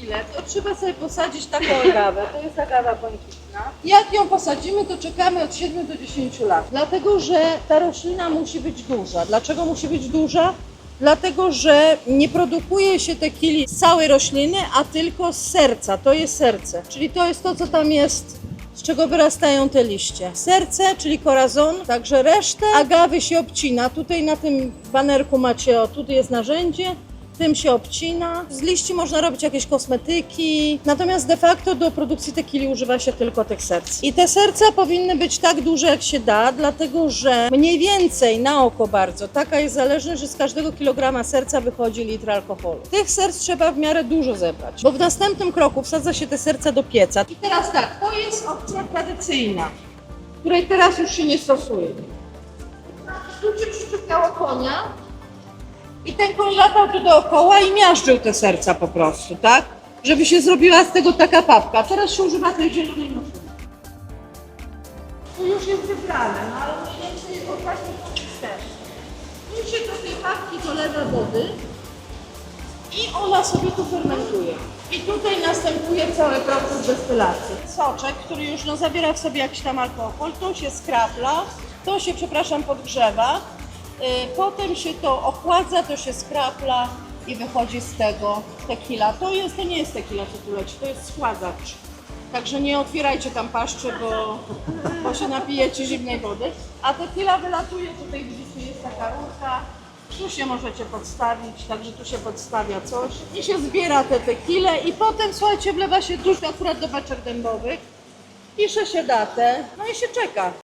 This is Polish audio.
tequilę, to trzeba sobie posadzić taką agawę. To jest agawa błękitna. Jak ją posadzimy, to czekamy od 7 do 10 lat. Dlatego, że ta roślina musi być duża. Dlaczego musi być duża? Dlatego, że nie produkuje się tequili z całej rośliny, a tylko z serca. To jest serce. Czyli to jest to, co tam jest z czego wyrastają te liście. Serce, czyli korazon, także resztę agawy się obcina. Tutaj na tym banerku macie, o tutaj jest narzędzie, tym się obcina. Z liści można robić jakieś kosmetyki, natomiast de facto do produkcji tequili używa się tylko tych serc. I te serca powinny być tak duże jak się da, dlatego że mniej więcej na oko bardzo, taka jest zależność, że z każdego kilograma serca wychodzi litr alkoholu. Tych serc trzeba w miarę dużo zebrać, bo w następnym kroku wsadza się te serca do pieca. I teraz tak, to jest opcja tradycyjna, której teraz już się nie stosuje. Tu się przyczepiało konia, i ten koń latał tu dookoła i miażdżył te serca po prostu, tak? Żeby się zrobiła z tego taka papka. Teraz się używa tej zielonej maszyny. Tu już jest wybrane, no ale mniej więcej jest właśnie konsystencja. Tu się do tej papki dolewa wody i ona sobie tu fermentuje. I tutaj następuje cały proces destylacji. Soczek, który już no, zawiera w sobie jakiś tam alkohol, to się skrapla, to się, przepraszam, podgrzewa, potem się to ochładza, to się skrapla i wychodzi z tego tequila. To, jest, to nie jest tequila, co tu leci, to jest schładzacz. Także nie otwierajcie tam paszczy, bo, bo się napijecie zimnej wody. A tequila wylatuje, tutaj widzicie jest taka rurka, tu się możecie podstawić, także tu się podstawia coś i się zbiera te tequile i potem słuchajcie, wlewa się tuż akurat do beczek dębowych, pisze się datę, no i się czeka.